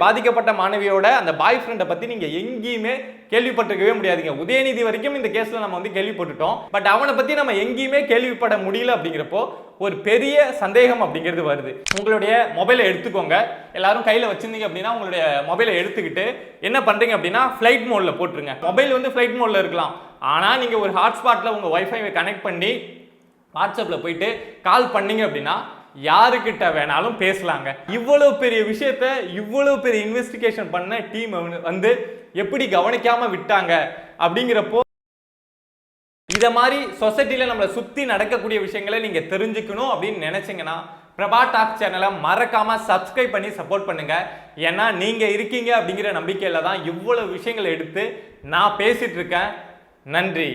பாதிக்கப்பட்ட மாணவியோட அந்த பாய் ஃப்ரெண்டை பத்தி நீங்க எங்கேயுமே கேள்விப்பட்டிருக்கவே முடியாதுங்க. உதயநிதி வரைக்கும் இந்த கேஸ்ல நம்ம வந்து கேள்விப்பட்டுட்டோம். பட் அவனை பத்தி நம்ம எங்கேயுமே கேள்விப்பட முடியல அப்படிங்கிறப்போ ஒரு பெரிய சந்தேகம் அப்படிங்கிறது வருது. உங்களுடைய மொபைலை எடுத்துக்கோங்க. எல்லாரும் கையில வச்சிருந்தீங்க அப்படின்னா உங்களுடைய மொபைலை எடுத்துக்கிட்டு என்ன பண்றீங்க அப்படின்னா ஃபிளைட் மோட்ல போட்டுருங்க. மொபைல் வந்து ஃபிளைட் மோட்ல இருக்கலாம். ஆனா நீங்க ஒரு ஹாட்ஸ்பாட்ல உங்க ஒய்ஃபை கனெக்ட் பண்ணி வாட்ஸ்அப்பில் போயிட்டு கால் பண்ணீங்க அப்படின்னா யாருக்கிட்ட வேணாலும் பேசலாங்க. இவ்வளவு பெரிய விஷயத்த இவ்வளவு பெரிய இன்வெஸ்டிகேஷன் பண்ண டீம் வந்து எப்படி கவனிக்காம விட்டாங்க அப்படிங்கிறப்போ இத மாதிரி சொசைட்டில நம்மளை சுத்தி நடக்கக்கூடிய விஷயங்களை நீங்க தெரிஞ்சுக்கணும் அப்படின்னு நினைச்சீங்கன்னா பிரபா டாக் சேனலை மறக்காம சப்ஸ்கிரைப் பண்ணி சப்போர்ட் பண்ணுங்க. ஏன்னா நீங்க இருக்கீங்க அப்படிங்கிற நம்பிக்கையில தான் இவ்வளவு விஷயங்களை எடுத்து நான் பேசிட்டு இருக்கேன். நன்றி.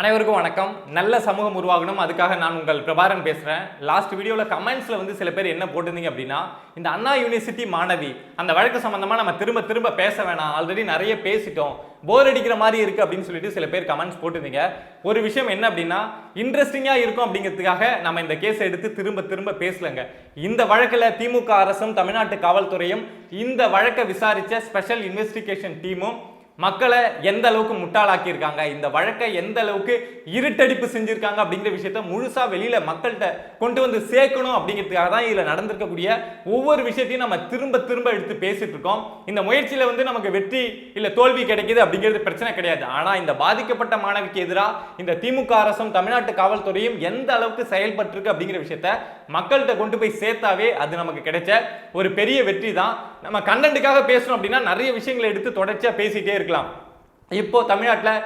அனைவருக்கும் வணக்கம். நல்ல சமூகம் உருவாகணும். அதுக்காக நான் உங்கள் பிரபாரன் பேசுகிறேன் லாஸ்ட் வீடியோவில் கமெண்ட்ஸில் வந்து சில பேர் என்ன போட்டிருந்தீங்க அப்படின்னா இந்த அண்ணா யூனிவர்சிட்டி மாணவி அந்த வழக்கு சம்மந்தமாக நம்ம திரும்ப திரும்ப பேச வேணாம். ஆல்ரெடி நிறைய பேசிட்டோம். போர் அடிக்கிற மாதிரி இருக்குது அப்படின்னு சொல்லிட்டு சில பேர் கமெண்ட்ஸ் போட்டிருந்தீங்க. ஒரு விஷயம் என்ன அப்படின்னா இன்ட்ரெஸ்டிங்காக இருக்கும் அப்படிங்கிறதுக்காக நம்ம இந்த கேஸை எடுத்து திரும்ப திரும்ப பேசலங்க. இந்த வழக்கில் திமுக அரசும் தமிழ்நாட்டு காவல்துறையும் இந்த வழக்கை விசாரித்த ஸ்பெஷல் இன்வெஸ்டிகேஷன் டீமும் மக்களை எந்த அளவுக்கு முட்டாளாக்கியிருக்காங்க? இந்த வழக்கை எந்த அளவுக்கு இருட்டடிப்பு செஞ்சுருக்காங்க அப்படிங்கிற விஷயத்த முழுசாக வெளியில் மக்கள்கிட்ட கொண்டு வந்து சேர்க்கணும் அப்படிங்கிறதுக்காக தான் இதில் நடந்திருக்கக்கூடிய ஒவ்வொரு விஷயத்தையும் நம்ம திரும்ப திரும்ப எடுத்து பேசிட்டு இருக்கோம். இந்த முயற்சியில் வந்து நமக்கு வெற்றி இல்லை தோல்வி கிடைக்கிது அப்படிங்கிறது பிரச்சனை கிடையாது. ஆனால் இந்த பாதிக்கப்பட்ட மாணவிக்கு எதிராக இந்த திமுக அரசும் தமிழ்நாட்டு காவல்துறையும் எந்த அளவுக்கு செயல்பட்டிருக்கு அப்படிங்கிற விஷயத்த மக்கள்கிட்ட கொண்டு போய் சேர்த்தாவே அது நமக்கு கிடைச்ச ஒரு பெரிய வெற்றி தான். நம்ம கண்டென்ட்டுக்காக பேசணும் அப்படின்னா நிறைய விஷயங்களை எடுத்து தொடர்ச்சியாக பேசிட்டே இருக்கலாம். இப்போ தமிழ்நாட்டில்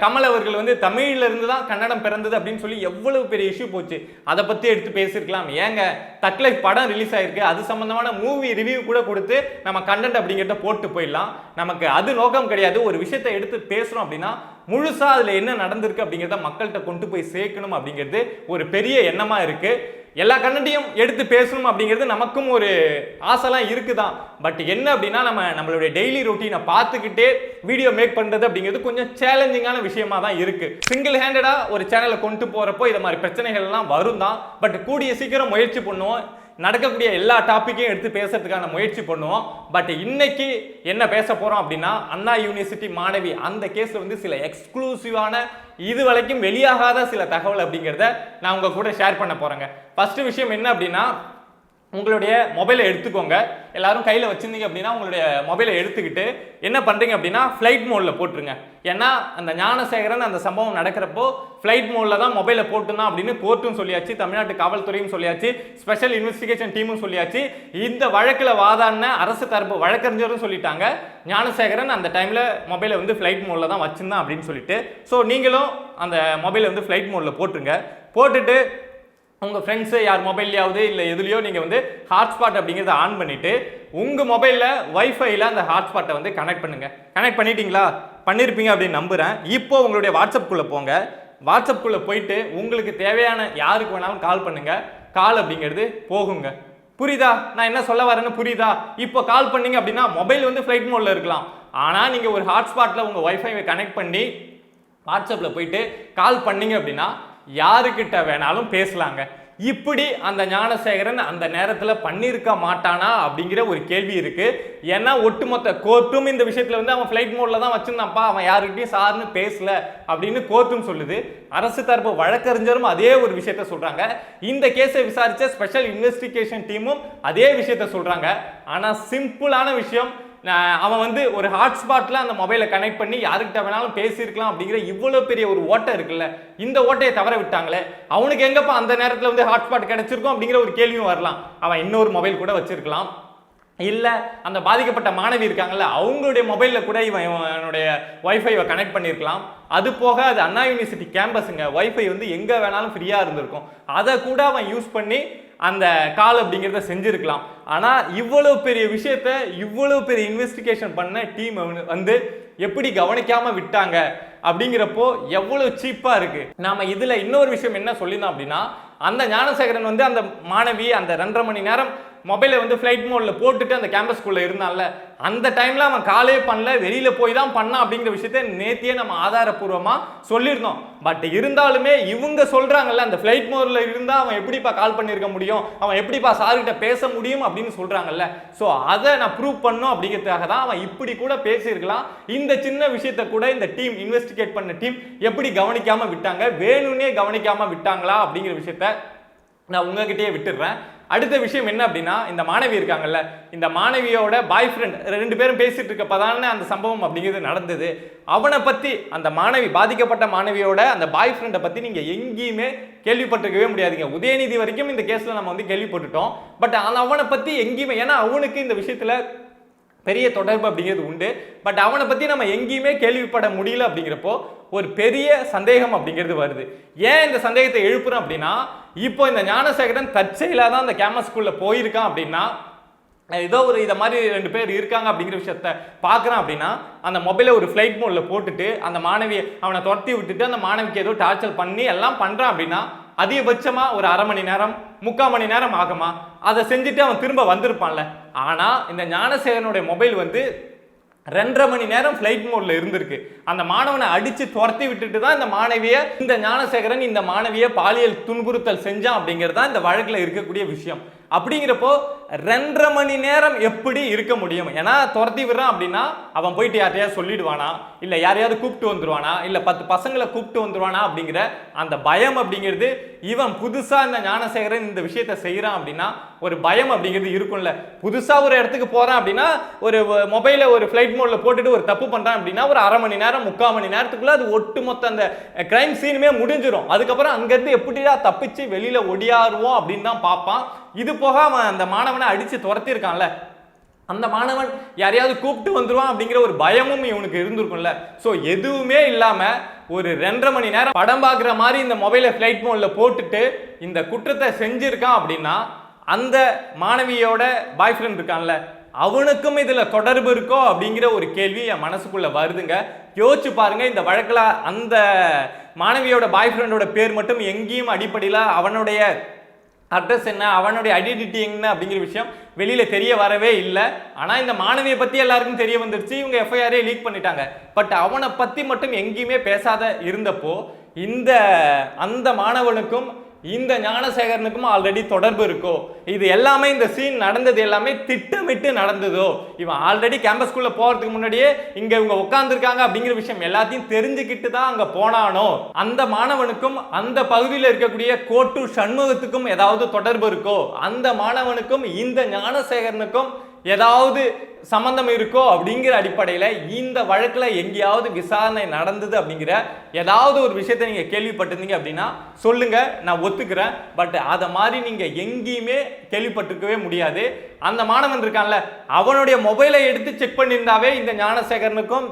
கமல் அவர்கள் வந்து தமிழிலிருந்து தான் கன்னடம் பிறந்தது அப்படின்னு சொல்லி எவ்வளவு பெரிய இஷ்யூ போச்சு. அதை பற்றி எடுத்து பேசியிருக்கலாம் ஏங்க தக்லைஃப் படம் ரிலீஸ் ஆயிருக்கு. அது சம்மந்தமான மூவி ரிவ்யூ கூட கொடுத்து நம்ம கண்டென்ட் அப்படிங்கிறத போட்டு போயிடலாம். நமக்கு அது நோக்கம் கிடையாது. ஒரு விஷயத்தை எடுத்து பேசுகிறோம் அப்படின்னா முழுசாக அதில் என்ன நடந்திருக்கு அப்படிங்கிறத மக்கள்கிட்ட கொண்டு போய் சேர்க்கணும் அப்படிங்கிறது ஒரு பெரிய எண்ணமாக இருக்குது எல்லா கண்ணட்டையும் எடுத்து பேசணும் அப்படிங்கிறது நமக்கும் ஒரு ஆசைலாம் இருக்குதான். பட் என்ன அப்படின்னா நம்ம நம்மளுடைய டெய்லி ரொட்டீனை பார்த்துக்கிட்டே வீடியோ மேக் பண்ணுறது அப்படிங்கிறது கொஞ்சம் சேலஞ்சிங்கான விஷயமா தான் இருக்குது சிங்கிள் ஹேண்டடாக ஒரு சேனலை கொண்டு போகிறப்போ இதை மாதிரி பிரச்சனைகள்லாம் வரும் தான் பட் கூடிய சீக்கிரம் முயற்சி பண்ணுவோம். நடக்கக்கூடிய எல்லா டாப்பிக்கையும் எடுத்து பேசுறதுக்கான முயற்சி பண்ணுவோம். பட் இன்னைக்கு என்ன பேச போறோம் அப்படின்னா அண்ணா யூனிவர்சிட்டி மாணவி அந்த கேஸ்ல வந்து சில எக்ஸ்க்ளூசிவான இது வரைக்கும் வெளியாகாத சில தகவல் அப்படிங்கிறத நான் உங்க கூட ஷேர் பண்ண போறேங்க. ஃபர்ஸ்ட் விஷயம் என்ன அப்படின்னா உங்களுடைய மொபைலை எடுத்துக்கோங்க. எல்லாரும் கையில் வச்சுருந்தீங்க அப்படின்னா உங்களுடைய மொபைலை எடுத்துக்கிட்டு என்ன பண்ணுறீங்க அப்படின்னா ஃப்ளைட் மோடில் போட்டுருங்க. ஏன்னா அந்த ஞானசேகரன் அந்த சம்பவம் நடக்கிறப்போ ஃப்ளைட் மோடில் தான் மொபைலை போட்டுனா அப்படின்னு கோர்ட்டும் சொல்லியாச்சு தமிழ்நாட்டு காவல்துறையும் சொல்லியாச்சு ஸ்பெஷல் இன்வெஸ்டிகேஷன் டீமும் சொல்லியாச்சு. இந்த வழக்கில் வாதாடின அரசு தரப்பு வழக்கறிஞரும் சொல்லிட்டாங்க. ஞானசேகரன் அந்த டைமில் மொபைலை வந்து ஃப்ளைட் மோடில் தான் வச்சுருந்தான் அப்படின்னு சொல்லிட்டு. ஸோ நீங்களும் அந்த மொபைலை வந்து ஃப்ளைட் மோடில் போட்டுருங்க. போட்டுட்டு உங்கள் ஃப்ரெண்ட்ஸு யார் மொபைல்லையாவது இல்லை எதுலையோ நீங்கள் வந்து ஹாட்ஸ்பாட் அப்படிங்கிறத ஆன் பண்ணிவிட்டு உங்கள் மொபைலில் ஒய்ஃபைல அந்த ஹாட்ஸ்பாட்டை வந்து கனெக்ட் பண்ணுங்கள் கனெக்ட் பண்ணிட்டீங்களா? பண்ணியிருப்பீங்க அப்படின்னு நம்புகிறேன் இப்போ உங்களுடைய வாட்ஸ்அப்புக்குள்ளே போங்க. வாட்ஸ்அப்புக்குள்ளே போயிட்டு உங்களுக்கு தேவையான யாருக்கு வேணாலும் கால் பண்ணுங்கள் கால் அப்படிங்கிறது போகுங்க. புரியுதா? நான் என்ன சொல்ல வரேன்னு புரியுதா? இப்போ கால் பண்ணீங்க அப்படின்னா மொபைல் வந்து ஃப்ளைட் மோடில் இருக்கலாம். ஆனால் நீங்கள் ஒரு ஹாட்ஸ்பாட்டில் உங்கள் ஒய்ஃபை கனெக்ட் பண்ணி வாட்ஸ்அப்பில் போயிட்டு கால் பண்ணீங்க அப்படின்னா யாருக்கிட்ட வேணாலும் பேசலாங்க. இப்படி அந்த ஞானசேகரன் அந்த நேரத்தில் பண்ணியிருக்க மாட்டானா அப்படிங்கிற ஒரு கேள்வி இருக்குது ஏன்னா ஒட்டுமொத்த கோர்ட்டும் இந்த விஷயத்தில் வந்து அவன் ஃப்ளைட் மோடில் தான் வச்சுருந்தான்ப்பா அவன் யாருக்கிட்டையும் சார்னு பேசல அப்படின்னு கோர்ட்டும் சொல்லுது. அரசு தரப்பு வழக்கறிஞரும் அதே ஒரு விஷயத்த சொல்கிறாங்க இந்த கேஸை விசாரித்த ஸ்பெஷல் இன்வெஸ்டிகேஷன் டீமும் அதே விஷயத்த சொல்கிறாங்க ஆனால் சிம்பிளான விஷயம் அவன் வந்து ஒரு ஹாட்ஸ்பாட்டில் அந்த மொபைலை கனெக்ட் பண்ணி யாருக்கிட்ட வேணாலும் பேசியிருக்கலாம் அப்படிங்கிற இவ்வளோ பெரிய ஒரு ஓட்டை இருக்குல்ல? இந்த ஓட்டையை தவற விட்டாங்களே? அவனுக்கு எங்கப்பா அந்த நேரத்தில் வந்து ஹாட்ஸ்பாட் கிடச்சிருக்கும் அப்படிங்கிற ஒரு கேள்வியும் வரலாம். அவன் இன்னொரு மொபைல் கூட வச்சிருக்கலாம். இல்லை அந்த பாதிக்கப்பட்ட மாணவி இருக்காங்கல்ல அவங்களுடைய மொபைலில் கூட இவன் இவனுடைய ஒய்ஃபைவை கனெக்ட் பண்ணியிருக்கலாம். அது போக அது அண்ணா யூனிவர்சிட்டி கேம்பஸுங்க ஒய்ஃபை வந்து எங்கே வேணாலும் ஃப்ரீயாக இருந்திருக்கும். அதை கூட அவன் யூஸ் பண்ணி அந்த கால் அப்படிங்கிறத செஞ்சுருக்கலாம். ஆனால் இவ்வளவு பெரிய விஷயத்த இவ்வளோ பெரிய இன்வெஸ்டிகேஷன் பண்ண டீம் வந்து எப்படி கவனிக்காமல் விட்டாங்க அப்படிங்கிறப்போ எவ்வளோ சீப்பாக இருக்குது நாம் இதில் இன்னொரு விஷயம் என்ன சொல்லியிருந்தோம் அப்படின்னா அந்த ஞானசேகரன் வந்து அந்த மாணவி அந்த ரெண்டரை மணி நேரம் மொபைலை வந்து ஃப்ளைட் மோடில் போட்டுட்டு அந்த கேம்பஸ்குள்ளே இருந்தான்ல அந்த டைமில் அவன் காலே பண்ணல வெளியில் போய் தான் பண்ணான் அப்படிங்கிற விஷயத்த நேத்தியே நம்ம ஆதாரப்பூர்வமாக சொல்லியிருந்தோம். பட் இருந்தாலுமே இவங்க சொல்கிறாங்கல்ல அந்த ஃப்ளைட் மோடில் இருந்தால் அவன் எப்படிப்பா கால் பண்ணியிருக்க முடியும் அவன் எப்படிப்பா சார்கிட்ட பேச முடியும் அப்படின்னு சொல்கிறாங்கல்ல ஸோ அதை நான் ப்ரூவ் பண்ணும் அப்படிங்கிறதுக்காக தான் அவன் இப்படி கூட பேசியிருக்கலாம். இந்த சின்ன விஷயத்த கூட இந்த டீம் இன்வெஸ்டிகேட் பண்ண டீம் எப்படி கவனிக்காமல் விட்டாங்க வேணும்னே கவனிக்காமல் விட்டாங்களா அப்படிங்கிற விஷயத்த நான் உங்ககிட்டயே விட்டுடுறேன். அடுத்த விஷயம் என்ன அப்படின்னா இந்த மாணவி இருக்காங்கல்ல இந்த மாணவியோட பாய் ஃப்ரெண்ட் ரெண்டு பேரும் பேசிட்டு இருக்கப்பதானே அந்த சம்பவம் அப்படிங்கிறது நடந்தது. அவனை பற்றி அந்த மாணவி பாதிக்கப்பட்ட மாணவியோட அந்த பாய் ஃப்ரெண்டை பற்றி நீங்கள் எங்கேயுமே கேள்விப்பட்டிருக்கவே முடியாதுங்க. உதயநிதி வரைக்கும் இந்த கேஸில் நம்ம வந்து கேள்விப்பட்டுட்டோம். பட் அவனை பற்றி எங்கேயுமே ஏன்னா அவனுக்கு இந்த விஷயத்தில் பெரிய தொடர்பு அப்படிங்கிறது உண்டு. பட் அவனை பற்றி நம்ம எங்கேயுமே கேள்விப்பட முடியல அப்படிங்கிறப்போ ஒரு பெரிய சந்தேகம் அப்படிங்கிறது வருது. ஏன் இந்த சந்தேகத்தை எழுப்புறோம் அப்படின்னா இப்போ இந்த ஞானசேகரன் தற்செயலாக தான் அந்த கேமஸ்குள்ளே போயிருக்கான் அப்படின்னா ஏதோ ஒரு இதை மாதிரி ரெண்டு பேர் இருக்காங்க அப்படிங்கிற விஷயத்த பார்க்குறான் அப்படின்னா அந்த மொபைலை ஒரு ஃப்ளைட் மோடில் போட்டுட்டு அந்த மாணவியை அவனை துரத்தி விட்டுட்டு அந்த மாணவிக்கு ஏதோ டார்ச்சர் பண்ணி எல்லாம் பண்ணுறான் அப்படின்னா அதிகபட்சமாக ஒரு அரை மணி நேரம் முக்கால் மணி நேரம் ஆகுமா? அதை செஞ்சுட்டு அவன் திரும்ப வந்திருப்பான்ல. ஆனால் இந்த ஞானசேகரனுடைய மொபைல் வந்து ரெண்டரை மணி நேரம் ஃப்ளைட் மோடில் இருந்திருக்கு. அந்த மாணவனை அடித்து துரத்தி விட்டுட்டு தான் இந்த மாணவியை இந்த ஞானசேகரன் இந்த மாணவியை பாலியல் துன்புறுத்தல் செஞ்சான் அப்படிங்கிறது தான் இந்த வழக்கில் இருக்கக்கூடிய விஷயம். அப்படிங்கிறப்போ ரெண்டரை மணி நேரம் எப்படி இருக்க முடியும்? ஏன்னா துரத்தி விடுறான் அப்படின்னா அவன் போயிட்டு யார்ட்டையாவது சொல்லிடுவானா? இல்லை யாரையாவது கூப்பிட்டு வந்துருவானா? இல்லை பத்து பசங்களை கூப்பிட்டு வந்துருவானா? அப்படிங்கிற அந்த பயம் அப்படிங்கிறது இவன் புதுசாக இந்த ஞானசேகரன் இந்த விஷயத்தை செய்கிறான் அப்படின்னா ஒரு பயம் அப்படிங்கிறது இருக்கும்ல. புதுசாக ஒரு இடத்துக்கு போகிறான் அப்படின்னா ஒரு மொபைலை ஒரு ஃப்ளைட் மோடில் போட்டுட்டு ஒரு தப்பு பண்ணுறான் அப்படின்னா ஒரு அரை மணி நேரம் முக்கால் மணி நேரத்துக்குள்ளே அது ஒட்டுமொத்த அந்த கிரைம் சீனுமே முடிஞ்சிடும் அதுக்கப்புறம் அங்கேருந்து எப்படிடா தப்பிச்சு வெளியில் ஒடியாருவோம் அப்படின்னு தான் பார்ப்பான். இது போக அவன் அந்த மாணவனை அடித்து துரத்திருக்கான்ல. அந்த மாணவன் யாரையாவது கூப்பிட்டு வந்துருவான் அப்படிங்கிற ஒரு பயமும் இவனுக்கு இருந்திருக்கும்ல. ஸோ எதுவுமே இல்லாமல் ஒரு ரெண்டரை மணி நேரம் படம் பார்க்குற மாதிரி இந்த மொபைலை ஃப்ளைட் மோனில் போட்டுட்டு இந்த குற்றத்தை செஞ்சுருக்கான் அப்படின்னா அந்த மாணவியோட பாய் ஃப்ரெண்ட் இருக்கான்ல அவனுக்கும் இதில் தொடர்பு இருக்கோ அப்படிங்கிற ஒரு கேள்வி என் மனசுக்குள்ளே வருதுங்க. யோசிச்சு பாருங்கள் இந்த வழக்கில் அந்த மாணவியோட பாய் ஃப்ரெண்டோட பேர் மட்டும் எங்கேயும் அடிப்படையில் அவனுடைய அட்ரஸ் என்ன அவனுடைய ஐடென்டிட்டி என்ன அப்படிங்கிற விஷயம் வெளியில் தெரிய வரவே இல்லை. ஆனால் இந்த மாணவியை பற்றி எல்லாருக்கும் தெரிய வந்துருச்சு. இவங்க எஃப்ஐஆரே லீக் பண்ணிட்டாங்க. பட் அவனை பற்றி மட்டும் எங்கேயுமே பேசாத இருந்தப்போ இந்த அந்த மாணவனுக்கும் இந்த ஞானசேகரனுக்கும் ஆல்ரெடி தொடர்பு இருக்கோ. இது எல்லாமே இந்த சீன் நடந்தது எல்லாமே திட்டமிட்டு நடந்ததோ. இவன் ஆல்ரெடி கேம்பஸ்குள்ளே போகிறதுக்கு முன்னாடியே இங்கே இவங்க உட்காந்துருக்காங்க அப்படிங்கிற விஷயம் எல்லாத்தையும் தெரிஞ்சுக்கிட்டு தான் அங்கே போனானோ. அந்த மாணவனுக்கும் அந்த பகுதியில் இருக்கக்கூடிய கோட்டு சண்முகத்துக்கும் ஏதாவது தொடர்பு இருக்கோ. அந்த மாணவனுக்கும் இந்த ஞானசேகரனுக்கும் ஏதாவது சம்மந்தம் இருக்கோ அப்படிங்கிற அடிப்படையில் இந்த வழக்கில் எங்கேயாவது விசாரணை நடந்தது அப்படிங்கிற ஏதாவது ஒரு விஷயத்தை நீங்கள் கேள்விப்பட்டிருந்தீங்க அப்படின்னா சொல்லுங்கள் நான் ஒத்துக்கிறேன். பட் அதை மாதிரி நீங்கள் எங்கேயுமே கேள்விப்பட்டிருக்கவே முடியாது. அந்த மாணவன் இருக்கான்ல அவனுடைய மொபைலை எடுத்து செக் பண்ணியிருந்தாவே இந்த ஞானசேகரனுக்கும்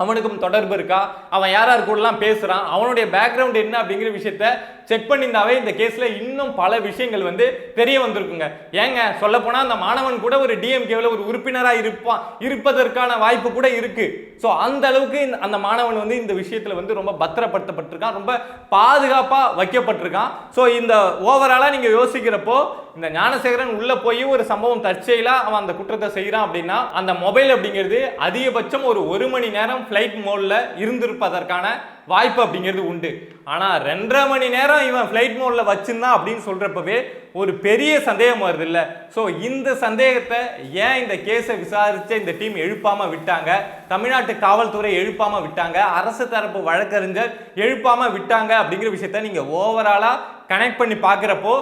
அவனுக்கும் தொடர்பு இருக்கா? அவன் யார் யார் கூடலாம் பேசுகிறான் அவனுடைய பேக்ரவுண்ட் என்ன அப்படிங்கிற விஷயத்த செக் பண்ணியிருந்தாவே இந்த கேஸில் இன்னும் பல விஷயங்கள் வந்து தெரிய வந்திருக்குங்க. ஏங்க சொல்லப்போனால் அந்த மாணவன் கூட ஒரு டிஎம்கேவில் ஒரு உறுப்பினராக இருப்பான் இருப்பதற்கான வாய்ப்பு கூட இருக்குது ஸோ அந்த அளவுக்கு இந்த- அந்த மாணவன் வந்து இந்த விஷயத்தில் வந்து ரொம்ப பத்திரப்படுத்தப்பட்டிருக்கான் ரொம்ப பாதுகாப்பாக வைக்கப்பட்டிருக்கான். ஸோ இந்த ஓவராலாக நீங்கள் யோசிக்கிறப்போ இந்த ஞானசேகரன் உள்ள போய் ஒரு சம்பவம் தற்செயலா அவன் அந்த குற்றத்தை செய்யறான் அப்படின்னா அந்த மொபைல் அப்படிங்கிறது அதிகபட்சம் ஒரு ஒரு மணி நேரம் ஃப்ளைட் மோட்ல இருந்திருப்பதற்கான வாய்ப்பு அப்படிங்கிறது உண்டு. ஆனால் ரெண்டரை மணி நேரம் இவன் ஃப்ளைட் மோடில் வச்சுருந்தான் அப்படின்னு சொல்கிறப்பவே ஒரு பெரிய சந்தேகம் வருது இல்லை ஸோ இந்த சந்தேகத்தை ஏன் இந்த கேஸை விசாரித்து இந்த டீம் எழுப்பாமல் விட்டாங்க? தமிழ்நாட்டு காவல்துறை எழுப்பாமல் விட்டாங்க. அரசு தரப்பு வழக்கறிஞர் எழுப்பாமல் விட்டாங்க அப்படிங்கிற விஷயத்த நீங்கள் ஓவராலாக கனெக்ட் பண்ணி பார்க்குறப்போ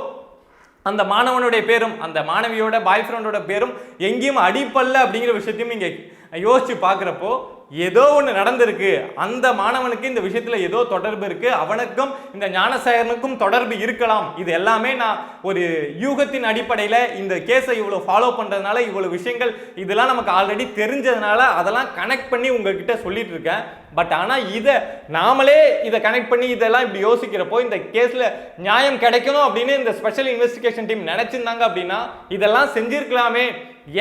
அந்த மாணவனுடைய பேரும் அந்த மாணவியோட பாய் ஃப்ரெண்டோட பேரும் எங்கேயும் அடிப்பல்ல அப்படிங்கிற விஷயத்தையும் நீங்கள் யோசித்து பார்க்குறப்போ ஏதோ ஒன்று நடந்திருக்கு. அந்த மாணவனுக்கு இந்த விஷயத்தில் ஏதோ தொடர்பு இருக்கு. அவனுக்கும் இந்த ஞானசேகரனுக்கும் தொடர்பு இருக்கலாம். இது எல்லாமே நான் ஒரு யூகத்தின் அடிப்படையில் இந்த கேஸை இவ்வளோ ஃபாலோ பண்ணுறதுனால இவ்வளோ விஷயங்கள் இதெல்லாம் நமக்கு ஆல்ரெடி தெரிஞ்சதுனால அதெல்லாம் கனெக்ட் பண்ணி உங்ககிட்ட சொல்லிட்டு இருக்கேன். பட் ஆனால் இதை நாமளே இதை கனெக்ட் பண்ணி இதெல்லாம் இப்படி யோசிக்கிறப்போ இந்த கேஸில் நியாயம் கிடைக்கணும் அப்படின்னு இந்த ஸ்பெஷல் இன்வெஸ்டிகேஷன் டீம் நினைச்சிருந்தாங்க அப்படின்னா இதெல்லாம் செஞ்சிருக்கலாமே.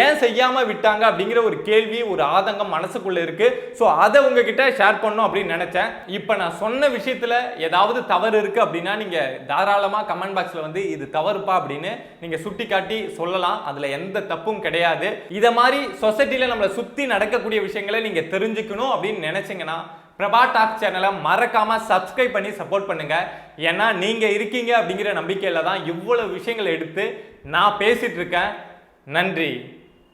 ஏன் செய்யாமல் விட்டாங்க அப்படிங்கிற ஒரு கேள்வி ஒரு ஆதங்கம் மனசுக்குள்ளே இருக்குது ஸோ அதை உங்ககிட்ட ஷேர் பண்ணும் அப்படின்னு நினச்சேன். இப்போ நான் சொன்ன விஷயத்தில் ஏதாவது தவறு இருக்குது அப்படின்னா நீங்கள் தாராளமாக கமெண்ட் பாக்ஸில் வந்து இது தவறுப்பா அப்படின்னு நீங்கள் சுட்டி காட்டி சொல்லலாம். அதில் எந்த தப்பும் கிடையாது. இதை மாதிரி சொசைட்டியில் நம்மளை சுற்றி நடக்கக்கூடிய விஷயங்களை நீங்கள் தெரிஞ்சுக்கணும் அப்படின்னு நினச்சிங்கன்னா பிரபா டாக் சேனலை மறக்காமல் சப்ஸ்கிரைப் பண்ணி சப்போர்ட் பண்ணுங்கள் ஏன்னா நீங்கள் இருக்கீங்க அப்படிங்கிற நம்பிக்கையில் தான் இவ்வளோ விஷயங்களை எடுத்து நான் பேசிகிட்ருக்கேன் இருக்கேன். நன்றி.